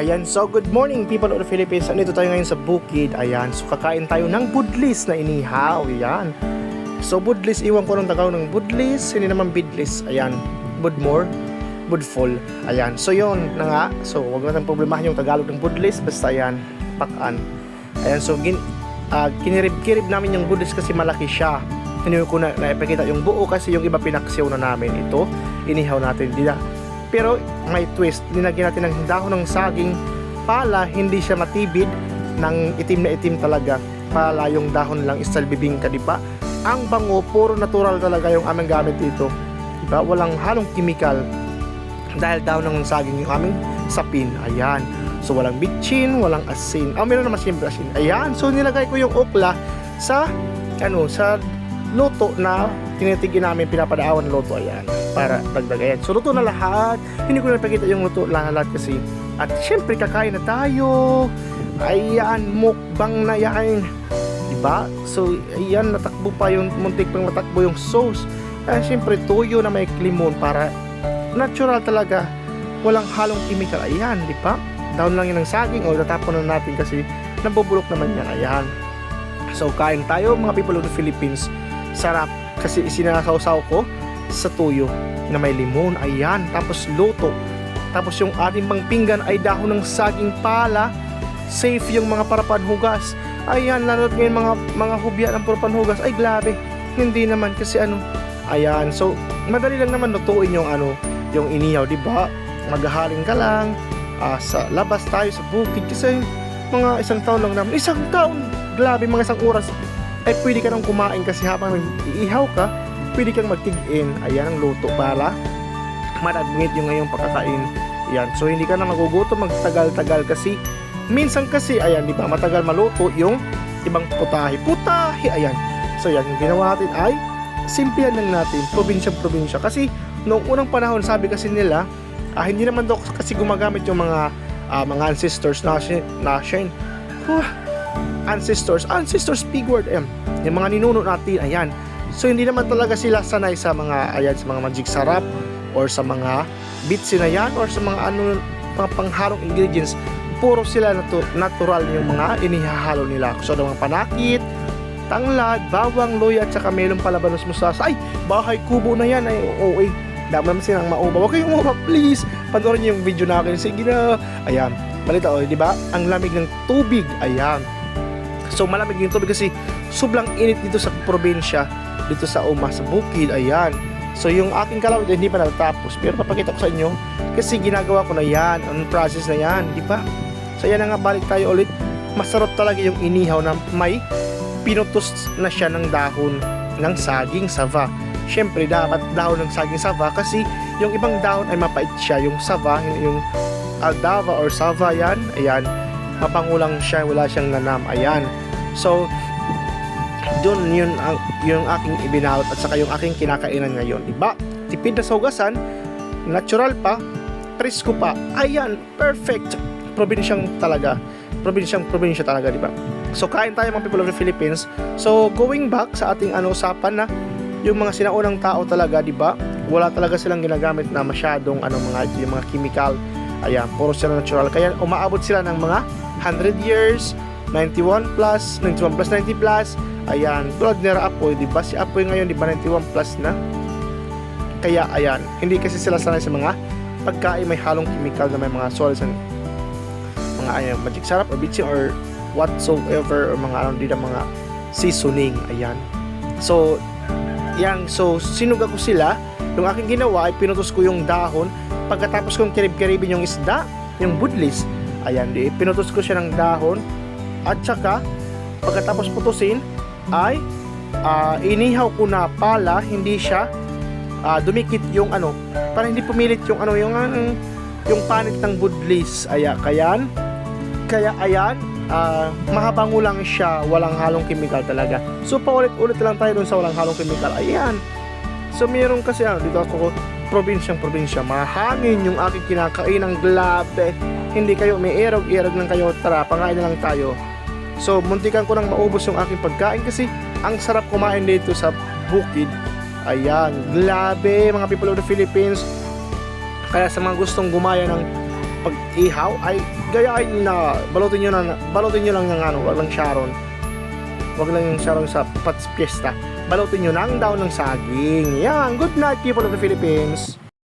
Ayan, so good morning people of the Philippines. Andito tayo ngayon sa bukid. Ayan, so kakain tayo ng budlis na inihaw. Ayan. So budlis, iwan ko ng Tagalog ng budlis, hindi naman bidlis. Ayan, budmore, budful. Ayan, so yon na nga. So wag natin problemahin yung Tagalog ng budlis, basta ayan, pakan. Ayan, so gin, ah, kinirib-kirib namin yung budlis kasi malaki siya. Hindi ko na naipakita yung buo kasi yung iba pinaksiw na namin. Ito, inihaw natin. Di na, pero may twist, linagyan natin ng dahon ng saging pala, hindi siya matibid ng itim na itim talaga. Pala yung dahon lang, style bibingka, di ba? Ang bango, puro natural talaga yung aming gamit dito. Di ba? Walang halong chemical. Dahil dahon ng saging yung aming sapin. Ayan. So walang bitchin, walang asin. Ah, meron naman siyempre asin. Ayan. So nilagay ko yung okla sa ano, sa luto na tinitigin namin pinapadaawan ng luto ayan para dagdag ayan so luto na lahat. Hindi ko na napakita yung luto lahat kasi. At syempre kakain na tayo. Ayan mukbang na yan. Diba? So ayan natakbo pa yung muntik pang matakbo yung sauce. At syempre tuyo na may limon para natural talaga. Walang halong chemical. Ayan di ba down lang yun ng saging o tatapon na natin kasi nabubulok naman yan. Ayan. So kain tayo mga people of the Philippines. Sarap kasi isinasawsaw ko sa tuyo na may limon. Ayan tapos luto. Tapos yung ating pang pinggan ay dahon ng saging pala. Safe yung mga parapanhugas ayan lalo ngayon mga mga hubya ng parapanhugas ay grabe. Hindi naman kasi ano. Ayan so madali lang naman lutuin yung ano yung inihaw di ba? Maghahaling ka lang. Ah, sa labas tayo sa bukid kasi mga isang taon lang naman. Isang taon! Grabe mga isang oras ay pwede ka nang kumain kasi habang nag-iihaw ka, pwede kang magtig-in. Ayan ang luto para madagmit yung ngayong pagkakain. Yan. So hindi ka na magugutom magtagal-tagal kasi minsan kasi ayan, di ba, matagal maluto yung ibang putahe. Putahe, ayan. So yan, yung ginawa natin ay simplihan lang natin, probinsya-probinsya. Kasi noong unang panahon, sabi kasi nila, ah, hindi naman daw kasi gumagamit yung mga ah, mga ancestors natin, natin. Huh, ancestors, ancestors big word M. Yung mga ninuno natin, ayan. So hindi naman talaga sila sanay sa mga ayan sa mga magic sarap or sa mga bits na yan or sa mga ano mga panghalong ingredients. Puro sila natu- natural yung mga inihahalo nila. So mga panakit, tanglad, bawang, luya, at saka melong palabanos mustasa. Ay, bahay kubo na yan. Ay, oo, eh. Dami naman silang mauba. Huwag kayong umaba, please. Panoorin niyo yung video na akin. Sige na. Ayan. Balita, oh, di ba? Ang lamig ng tubig. Ayan. So malamig yung tubig kasi sobrang init dito sa probinsya, dito sa Uma, sa bukid, ayan. So yung aking kalawit hindi pa natatapos, pero papakita ko sa inyo kasi ginagawa ko na yan, ang process na yan, di ba? So yan na nga, balik tayo ulit. Masarap talaga yung inihaw na may pinutos na siya ng dahon ng saging sava. Siyempre, dapat dahon ng saging sava kasi yung ibang dahon ay mapait siya. Yung sava, yung aldava or sava yan, ayan, mapangulang siya, wala siyang nanam. Ayan. So, doon yun ang yung aking ibinalot at saka yung aking kinakainan ngayon. Diba? Tipid na sa hugasan, natural pa, presko pa. Ayan, perfect. Probinsyang talaga. Probinsyang probinsya talaga, di ba? So, kain tayo mga people of the Philippines. So, going back sa ating ano usapan na yung mga sinaunang tao talaga, di ba? Wala talaga silang ginagamit na masyadong ano mga yung mga chemical. Ayan, puro sila natural. Kaya umaabot sila ng mga 100 years, 91 plus, 91 plus, 90 plus. Ayan, tulad ni Apoy, di ba? Si Apoy ngayon, di ba, 91 plus na? Kaya, ayan, hindi kasi sila sanay sa mga pagkain may halong chemical na may mga salts and mga ayan, magic sarap or bitchin or whatsoever or mga ano din mga seasoning. Ayan. So, yan. So, sinuga ko sila. Yung aking ginawa ay pinutos ko yung dahon. Pagkatapos kong kirib-kiribin yung isda, yung budlis, ayan, di, pinutos ko siya ng dahon. At saka, pagkatapos putusin, ay ah, inihaw ko na pala, hindi siya ah, dumikit yung ano, para hindi pumilit yung ano, yung ang yung panit ng budlis. Aya, kayan, kaya ayan, ah, mahabango lang siya, walang halong chemical talaga. So paulit-ulit lang tayo dun sa walang halong chemical. Ayan. So meron kasi ano, dito ako probinsyang probinsya, mahangin yung aking kinakain ng glabe. Hindi kayo may erog-erog lang kayo, tara, pangain na lang tayo. So muntikan ko nang maubos yung aking pagkain kasi ang sarap kumain dito sa bukid. Ayan, glabe mga people of the Philippines. Kaya sa mga gustong gumaya ng pag ihaw ay gayahin nyo na balutin nyo na balutin nyo lang ng ano wag lang sharon wag lang yung sharon sa pats fiesta balutin nyo ng daon ng saging. Yan good night people of the Philippines